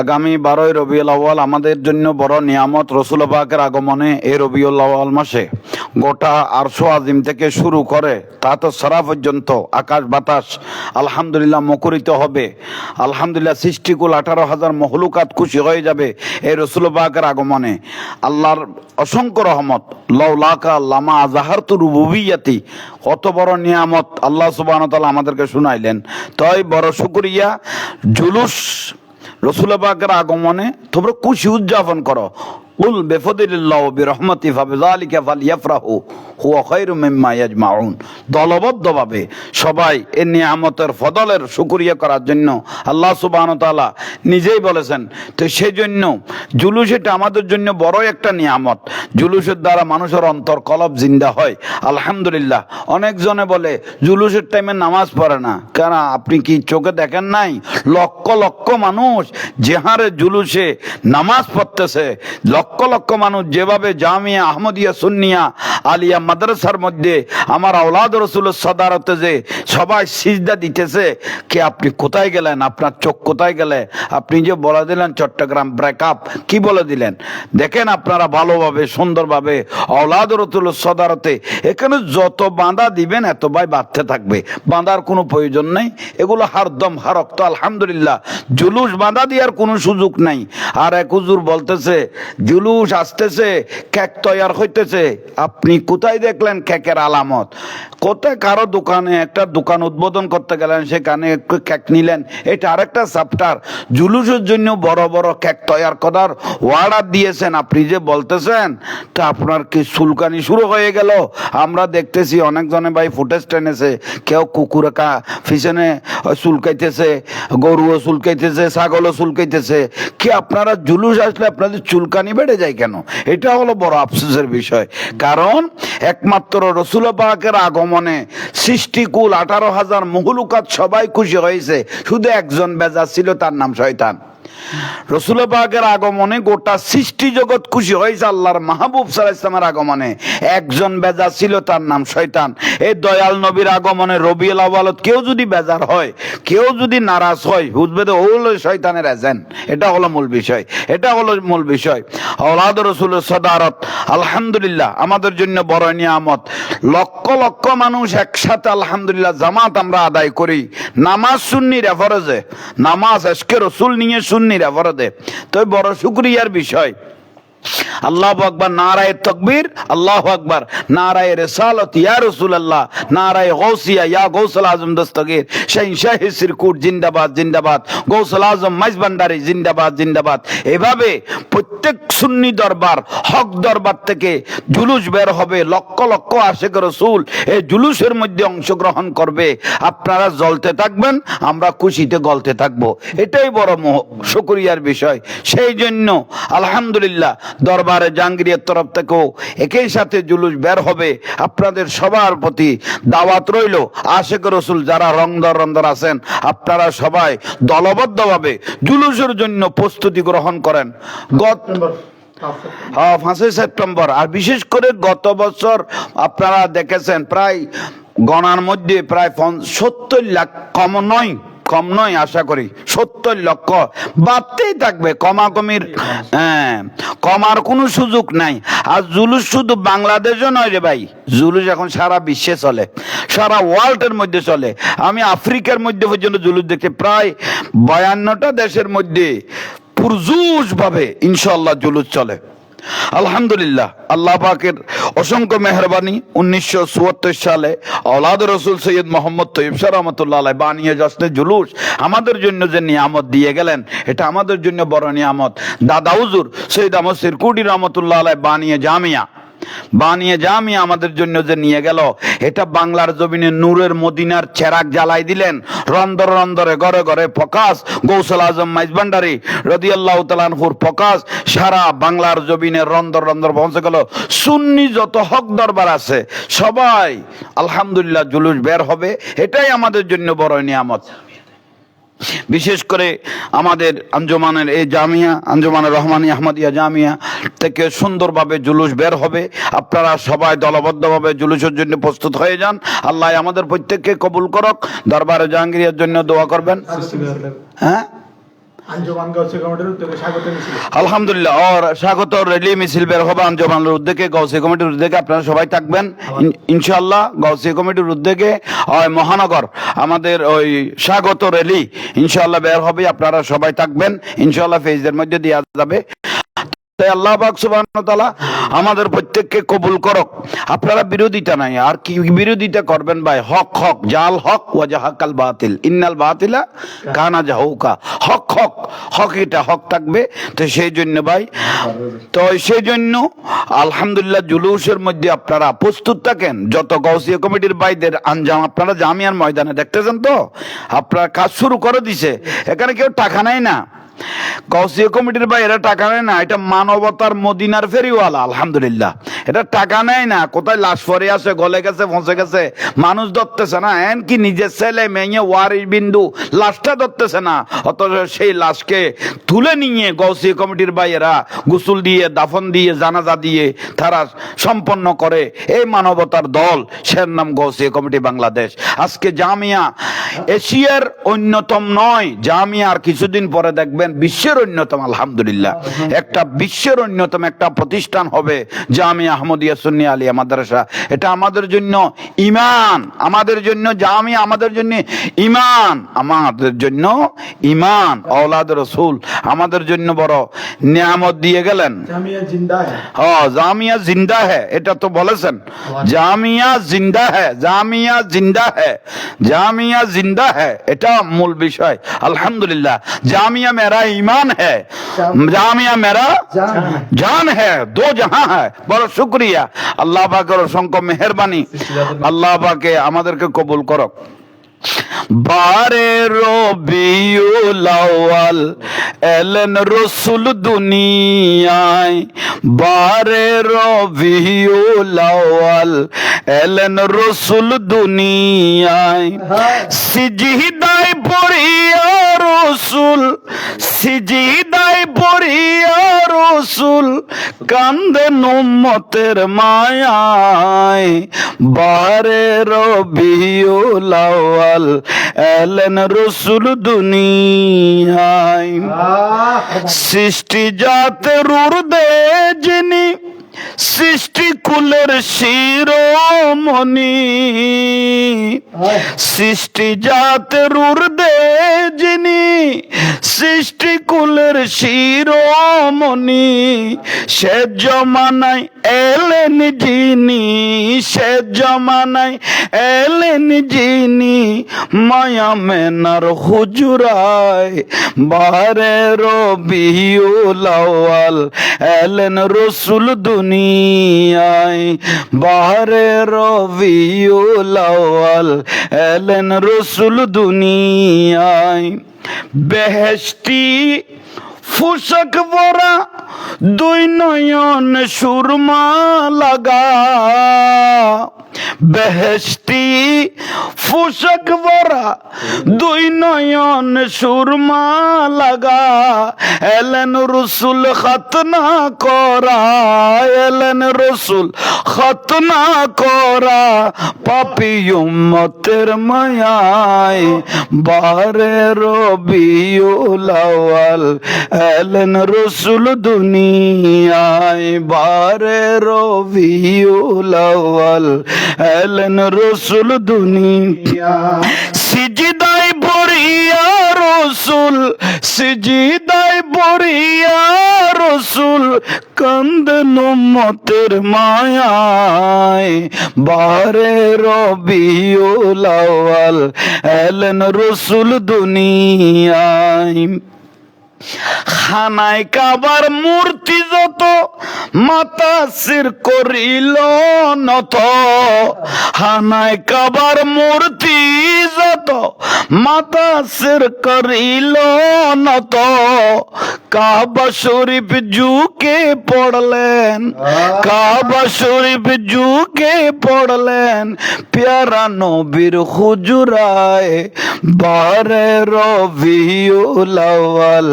আগামী বারোই রবিউল আউ্য়াল আমাদের জন্য বড় নিয়ামত রসুল পাকের আগমনে এই রবিউল আউ্য়াল মাসে। গোটা আরশো আজিম থেকে শুরু করে তা তো সারা পর্যন্ত আকাশ বাতাস আলহামদুলিল্লাহ মুখরিত হবে। আলহামদুলিল্লাহ সৃষ্টিকুল আঠারো হাজার মহলুকাত খুশি হয়ে যাবে এই রসুল পাকের আগমনে। আল্লাহর অসংখ্য রহমত লৌলাকা লামা আজাহার তু রুবুবিয়াতি, কত বড় নিয়ামত আল্লাহ সুবাহ আমাদেরকে শুনাইলেন। তাই বড় শুকরিয়া। জুলুস রসুল পাকের আগমনে তোমরা খুশি উদযাপন করো। উল বেফদিল্লাহ বিরহমতি ফাবিযালিকা ফালিয়াফরাহু। হুয়া খায়রু মিম্মা ইয়াজমাউন। দলবদ্ধভাবে সবাই এই নিয়ামতের ফদলের শুকরিয়া করার জন্য আল্লাহ ওয়া নিজেই বলেছেন, তো সেই জন্য জুলুস এটা আমাদের জন্য বড় একটা নিয়ামত। জুলুসের দ্বারা মানুষের অন্তর কলব জিন্দা হয়। আলহামদুলিল্লাহ। অনেকজনে বলে, জুলুসের টাইমে নামাজ পড়ে না। কেন? আপনি কি চোখে দেখেন নাই? লক্ষ লক্ষ মানুষ যেহারে জুলুসে নামাজ পড়তেছে, লক্ষ লক্ষ মানুষ যেভাবে জামিয়া আহমদিয়া সুন্নিয়া আলিয়া মাদ্রাসার মধ্যে আমার আওলাদ রসুলের সদারতে যে সবাই সিজদা দিতেছে, কে আপনি কোথায় গেলেন? আপনার চোখ কোথায় গেলে? আপনি যে বলে দিলেন চট্টগ্রাম ব্রেকআপ কি বলে দিলেন? দেখেন আপনারা ভালোভাবে, সুন্দরভাবে আওলাদ রসুলের সদারতে, এখানে যত বাঁধা দিবেন, এত ভাই বাড়তে থাকবে। বাঁধার কোনো প্রয়োজন নেই। এগুলো হারদম হারক্ত, আলহামদুলিল্লাহ। জুলুস বাঁধা দেওয়ার কোনো সুযোগ নাই। আর এক হুজুর বলতেছে, জুলুস আসতেছে, কেক তৈয়ার হইতেছে। আপনি কোথায় দেখলেন কেকের আলামত। কোথায় কারও দোকানে একটা দোকান উদ্বোধন করতে গেলেন, সেখানে কেক নিলেন। এটা আরেকটা চ্যাপ্টার জুলুসের জন্য বড় বড় কেক তৈয়ার করার অর্ডার দিয়েছেন। আপনি যে বলতেছেন, তা আপনার কি চুলকানি শুরু হয়ে গেল? আমরা দেখতেছি অনেকজনে ভাই ফুটেজ টেনেছে। কেউ কুকুরে কা পিছনে চুলকাইতেছে, গরুও চুলকাইতেছে, ছাগলও চুলকাইতেছে। কি আপনারা জুলুস আসলে আপনাদের চুলকানি বেড়ে যায় কেন? এটা হলো বড় আফসোসের বিষয়। কারণ একমাত্র রসুল পাকের আগমনে সৃষ্টিকুল আঠারো হাজার মহুলুকাত সবাই খুশি হয়েছে। শুধু একজন বেজা ছিল, তার নাম শয়তান। রসুল পাকের আগমনে গোটা সৃষ্টি জগৎ খুশি হয়েছে আল্লাহর মাহবুব সাল্লাহ ইসলামের আগমনে। একজন বেজা ছিল তার নাম শয়তান। এই দয়াল নবীর আগমনে রবিউল আওয়ালত কেউ যদি বেজার হয়, কেউ যদি নারাজ হয় বুঝবে তো হলো শয়তানের এজেন্ট এটা হলো মূল বিষয়, এটা হলো মূল বিষয়। আওলাদ রসুলের সদারত, আলহামদুলিল্লাহ, আমাদের জন্য বড় নিয়ামত। লক্ষ লক্ষ মানুষ একসাথে আলহামদুলিল্লাহ জামাত আমরা আদায় করি। নামাজ সুন্নি রেফারেজে। নামাজ আজকে রসুল নিয়ে সুন্নি বড়দের। তো বড় শুক্রিয়ার বিষয়। আল্লাহ আকবর নারায় তকবীর, আল্লাহ আকবর নারায় রেসালত, ইয়া রসুল আল্লাহ নারায় গৌসিয়া, ইয়া গৌসল আজম শাহিন শাহি সিরকুট, জিন্দাবাদ জিন্দাবাদ, গৌসল আজম মাইজ ভান্ডারি জিন্দাবাদ জিন্দাবাদ। এভাবে প্রত্যেক সুন্নি দরবার, হক দরবার থেকে জুলুস বের হবে, লক্ষ লক্ষ আশেক রসুল এই জুলুসের মধ্যে অংশগ্রহণ করবে। আপনারা জ্বলতে থাকবেন, আমরা খুশিতে গলতে থাকব। এটাই বড় শুকরিয়ার বিষয়। সেই জন্য, আলহামদুলিল্লাহ দরবারে জাহাঙ্গীরের তরফ থেকেও একই সাথে জুলুস বের হবে। আপনাদের সবার প্রতি দাওয়াত রইল। আশেক রসুল যারা রংদর রন্দর আছেন, আপনারা সবাই দলবদ্ধভাবে জুলুসের জন্য প্রস্তুতি গ্রহণ করেন। গত হ্যাঁ পাঁচই সেপ্টেম্বর। আর বিশেষ করে গত বছর আপনারা দেখেছেন, প্রায় গণার মধ্যে প্রায় সত্তর লাখ কম নয়। কম নয়, আশা করি। সত্তর লক্ষ। বাড়তেই থাকবে কমাকমির হ্যাঁ কমার কোনো সুযোগ নাই। আর জুলুস শুধু বাংলাদেশও নয় রে ভাই। জুলুস এখন সারা বিশ্বে চলে, সারা ওয়ার্ল্ডের মধ্যে চলে। আমি আফ্রিকার মধ্যে পর্যন্ত জুলুস দেখছি, প্রায় বায়ান্নটা দেশের মধ্যে পুরজুস ভাবে ইনশাল্লাহ জুলুস চলে। আলহামদুলিল্লাহ, আল্লাহ পাকের অসংখ্য মেহরবানি উনিশশো চুয়াত্তর সালে আওলাদ রসুল সৈয়দ মোহাম্মদ তৈব শাহ রহমতুল্লাহ আলাই বানিয়ে জসনে জুলুস আমাদের জন্য যে নিয়ামত দিয়ে গেলেন, এটা আমাদের জন্য বড় নিয়ামত। দাদা উজুর সৈয়দ আমসির কুডি রহমতুল্লাহ আলাই বানিয়ে জামিয়া বানিয়ে জামিয়া আমাদের জন্য যে নিয়ে গেল, এটা বাংলার জমিনে নূরের মদিনার চেরাক জ্বালাই দিলেন। রন্দর রন্দরে ঘরে ঘরে প্রকাশ, গৌসল আজম মাইজবান্ডারি রদিয়াল্লাহ তালানহুর প্রকাশ, সারা বাংলার জমিনে রন্দর রন্দর পৌঁছে গেল। সুন্নি যত হক দরবার আছে, সবাই আলহামদুলিল্লাহ জুলুস বের হবে, এটাই আমাদের জন্য বড় নিয়ামত। বিশেষ করে আমাদের আঞ্জমানের এই জামিয়া, আঞ্জমানের রহমানী আহমদিয়া জামিয়া থেকে সুন্দরভাবে জুলুস বের হবে। আপনারা সবাই দলবদ্ধভাবে জুলুসের জন্য প্রস্তুত হয়ে যান। আল্লাহ আমাদের প্রত্যেককে কবুল করক। দরবারে জাহাঙ্গীরের জন্য দোয়া করবেন। হ্যাঁ? আলহামদুলিল্লাহ। স্বাগত মিছিল বের হবে কমিটির আপনারা সবাই থাকবেন। ইন- ইনশাআল্লাহ গৌসি কমিটির মহানগর, আমাদের ওই স্বাগত রেলি বের হবে। আপনারা সবাই থাকবেন। ইনশাআল্লাহ ফেজদের মধ্যে দেওয়া যাবে। তাই আল্লাহ পাক ওয়া আমাদের প্রত্যেককে কবুল করক। আপনারা বিরোধিতা নাই, আর কি বিরোধিতা করবেন ভাই? হক হক, জাল, হক ওয়া জাহাকাল বাতিল। ইন্নাল বাতিলা কানা জাহুকা। হক হক হক এটা হক থাকবে, তো সেই জন্য ভাই, তো সেই জন্য আলহামদুলিল্লাহ জুলুসের মধ্যে আপনারা প্রস্তুত থাকেন। যত গৌসিয়া কমিটির ভাইদের আঞ্জাম, আপনারা জামিয়ার ময়দানে দেখতেছেন তো? আপনারা কাজ শুরু করে দিছে। এখানে কেউ টাকা নেয় না। কৌশিক কমিটির ভাই এটা টাকা নেয় না, এটা মানবতার মদিনার ফেরিওয়ালা, আলহামদুলিল্লাহ। এটা টাকা নেয় না, কোথায় লাশ পরে আছে, গলে গেছে, ফসে গেছে, মানুষ ধরতেছে না। এন কি নিজের ছেলে, মেয়ে ওয়ারির বিন্দু, লাশটা ধরতেছে না, অথচ সেই লাশকে তুলে নিয়ে গৌসি কমিটির ভাইয়েরা গোসল দিয়ে, দাফন দিয়ে, জানাজা দিয়ে তারা সম্পন্ন করে। এই মানবতার দল, সের নাম গৌসি কমিটি বাংলাদেশ। আজকে জামিয়া আচ্ছা। এশিয়ার অন্যতম নয় যা আমি আর কিছুদিন পরে দেখবেন বিশ্বের অন্যতম আলহামদুলিল্লাহ। আচ্ছা। একটা বিশ্বের অন্যতম একটা প্রতিষ্ঠান হবে যা আমি আহমদিয়া সুন্নি আলী মাদ্রাসা। এটা আমাদের জন্য ইমান আমাদের জন্য যা আমি আমাদের জন্য ইমান আমাদের জন্য ইমান আওলাদ রসুল আমাদের জন্য বড় নিয়ামত দিয়ে গেলেন। জামিয়া জিন্দা হ্যাঁ এটা তো বলেছেন। জামিয়া জিন্দা হ্যাঁ জামিয়া জিন্দা হ্যাঁ জামিয়া জিন্দা জিন্দা হ্যাঁ এটা মূল বিষয়। আলহামদুলিল্লাহ। জামিয়া মেরা ইমান হ্যাঁ জামিয়া মেরা জান হ্যাঁ দো জাহা হ্যাঁ বড় শুক্রিয়া। আল্লাহ পাকের অসংখ্য মেহরবানি। আল্লাহ পাকে আমাদেরকে কবুল করক। বারে রবিউলাওয়াল এলেন রসুল দুনিয়ায়। বারে রবিউলাওয়াল এলেন রসুল দুনিয়ায়। সিজদায় পড়িয়া রসুল সিজদায় পড়িয়া রসুল কান্দেন উম্মতের মায়ায়। বারে রবিউল এলেন রসুল দুনিয়ায়। সৃষ্টি জাতের উর্দে যিনি সৃষ্টি কুলের শিরোমণি। সৃষ্টি জাতের উর্দে যিনি, সৃষ্টি কুলের শিরোমণি। সে জমানায় এলেন যিনি, সে জমানায় এলেন যিনি। মায়া মেনার হুজুরায়, বারে রবিউল আউয়াল, এলেন রসুল দুনিয়ায় বাহারে রবিউল আউয়াল এলেন রসুল দুনিয়ায়। বেহেশতি ফুসক বরা দুই নয়ন সুরমা লাগা। বেহেশতি, ফুসক বরা দুই নয়ন সুরমা লাগা, এলেন রসুল খতনা করা, এলেন রসুল খতনা করা, পাপি উম্মতের মায়ায়, বারে রবিউল আউয়াল, এলেন রসুল দুনিয়ায়, বারে রবিউল আউয়াল এলেন রসুল দুনিয়া। সিজদায় বড়িয়া রসুল, সিজদায় বড়িয়া রসুল, কান্দন মতের মায়ায়। বারে রবিউল আউয়াল, এলেন রসুল দুনিয়ায়। খানায় কাবার মূর্তি যত মাতা সির করিল নত। হানায় কাবার মূর্তি যত মাতা সির করিল নত। কাবা শরীফ জুকে পড়লেন কাবা শরীফ জুকে পড়লেন প্যারা নবীর হুজুরায় বারে রবিউল আউয়াল।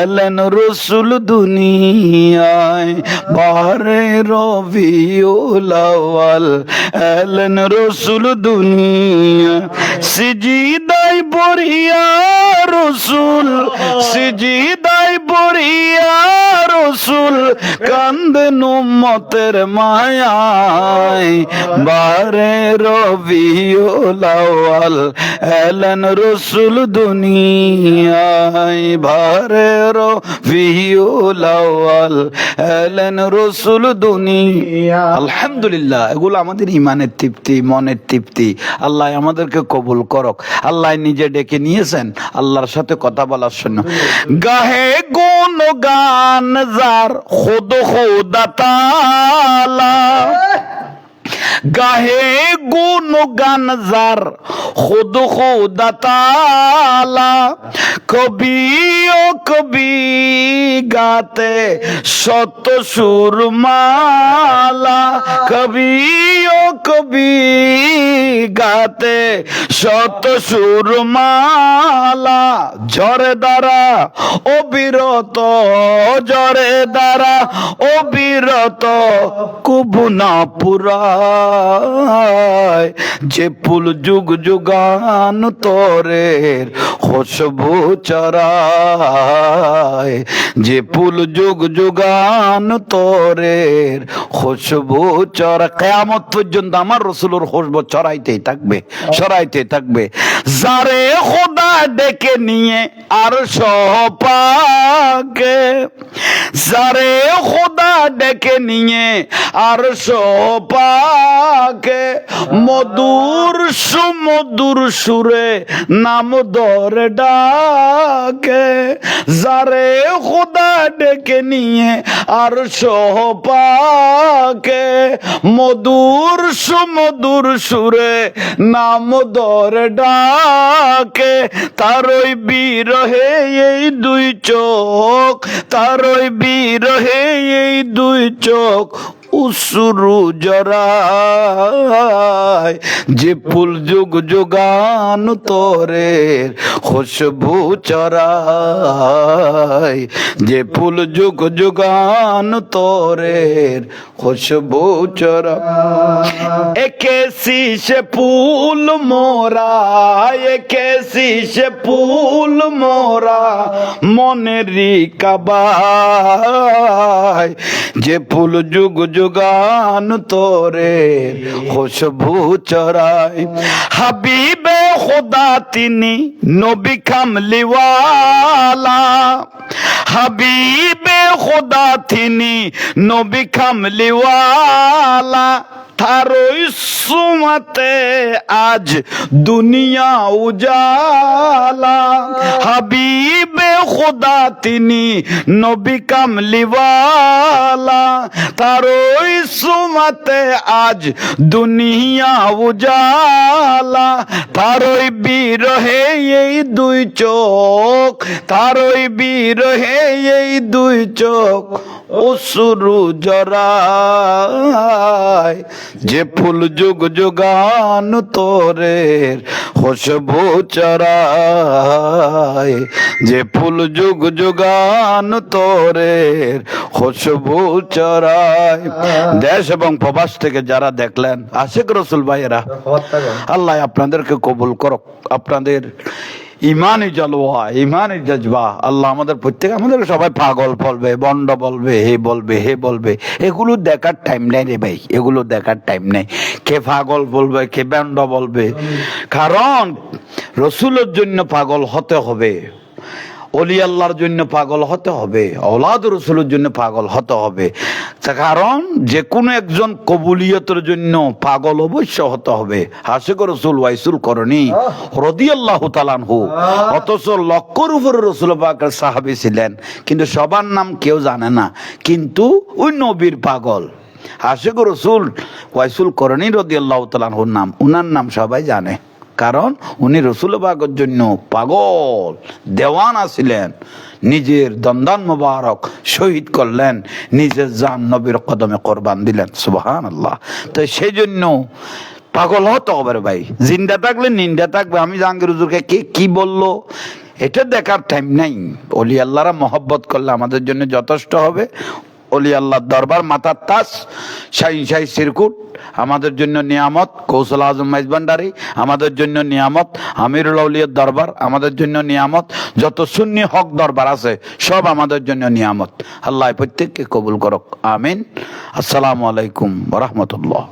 এলেন রসুল দুনিয়ায় বারে রবিউল আউয়াল। এলেন রসুল দুনিয়া সিজিদাই বরিয়া রসুল সিজিদাই বরিয়া রসুল কান্দেন উম্মতের মায়ায়। বারে রবিউল আউয়াল, এলেন রসুল দুনিয়ায়। বারে আউয়াল, এলেন রসুল দুনিয়া। আলহামদুলিল্লাহ, এগুলো আমাদের ইমানের তৃপ্তি, মনের তৃপ্তি। আল্লাহ আমাদেরকে কবুল করক। আল্লাহ নিজে ডেকে নিয়েছেন, আল্লাহর সাথে কথা বলার জন্য। গাহে গুন গান যার খুদ খুদা তালা। গাহে গুন গান যার খুদ খুদা তালা। কবি ও কবি গাতে শত সুর মালা কবি ও কবি গাতে শত সুর মালা ঝরে দ্বারা অবিরত জরে দ্বারা অবিরত কুবুনা পুরায়, যে পুল যুগ যুগান তোরের খুশবু চরায় যে পুল যুগ যুগান তোরের খুশবু চরা কেয়ামত পর্যন্ত আমার রসুলোর খুশবু চড়াইতেই থাকবে। চড়াইতে থাকবে। যারে খোদা ডেকে নিয়ে আর সহপাকে। যারে খোদা ডেকে নিয়ে আর সহপাকে। মধুর সুমধুর সুরে নাম ধরে ডাকে। যারে খোদা ডেকে নিয়ে আর সহপাকে। মধুর সুমধুর সুরে নাম ধরে ডাকে। তারই বিরহে এই দুই চোখ তারই বিরহে এই দুই চোখ। উসুরু জরায়, যে ফুল যুগ যুগান তোরে খুশবু চরায়, যে ফুল যুগ যুগান তোরে খুশবু চরা একে শীষে ফুল মোরা একে শীষে ফুল মোরা মনেরই কাবায়, যে ফুল যুগ যুগান তোরে খুশবু চড়াই। হাবিবে খোদা তিনি নবী খামলিওয়ালা। হাবিবে খোদা তিনি নবী কামলিওয়ালা তারই সুমাতে আজ দুনিয়া উজালা হাবিবে খোদা তিনি নবী কামলিওয়ালা তারই সুমাতে আজ দুনিয়া উজালা তারই বিরহে এই দুই চোখ তারই বিরহে এই দুই চোখ অসুরু জরায় যে ফুল যুগ যুগান তোরের খুশবু চরায় যে ফুল যুগ যুগান তোরের খুশবু চরায় দেশ এবং প্রবাস থেকে যারা দেখলেন আশেক রসুল ভাইয়েরা আল্লাহ আপনাদেরকে কবুল করক আপনাদের ইমানই জলোয়া ইমানই জজবা। আল্লাহ আমাদের প্রত্যেক আমাদের সবাই পাগল বলবে, বন্ড বলবে, হে বলবে হে বলবে। এগুলো দেখার টাইম নেই রে ভাই, এগুলো দেখার টাইম নেই। কে পাগল বলবে, কে বন্ড বলবে? কারণ রসুলের জন্য পাগল হতে হবে। অলি আল্লাহর জন্য পাগল হতে হবে অলাদ রসুলের জন্য পাগল হতে হবে। কারণ যে কোনো একজন কবুলিয়তের জন্য পাগল অবশ্য হতে হবে। হাসিক রসুল ওয়াইসুল করণী রদি আল্লাহ তালানহু অথচ লক্ষর উপরে রসুল পাকের সাহাবি ছিলেন কিন্তু সবার নাম কেউ জানে না। কিন্তু ওই নবীর পাগল আশেক রসুল ওয়াইসুল করণী রদি আল্লাহ তালানহুর নাম উনার নাম সবাই জানে। কারণ উনি রসুল বাগর জন্য পাগল, দেওয়ানা ছিলেন নিজের দন্দান মোবারক শহীদ করলেন, নিজের জান নবীর কদমে কোরবান দিলেন সুবহান আল্লাহ তো সেই জন্য পাগল হতে হবে ভাই। জিন্দা থাকলে নিন্দা থাকবে। আমি জাহাঙ্গীর হুজুরকে কে কি বলল? এটা দেখার টাইম নাই। অলি আল্লাহরা মহব্বত করলে আমাদের জন্য যথেষ্ট হবে। অলি আল্লাহ দরবার, মাথার তাস শাহিন শাহী সিরকুট, আমাদের জন্য নিয়ামত, কৌশল আজম মাইজবান্ডারি আমাদের জন্য নিয়ামত, আমিরুল আউলিয়ার দরবার, আমাদের জন্য নিয়ামত, যত সুন্নি হক দরবার আছে, সব আমাদের জন্য নিয়ামত। আল্লাহ প্রত্যেককে কবুল করক, আমিন। আসসালামু আলাইকুম রহমতুল্লাহ।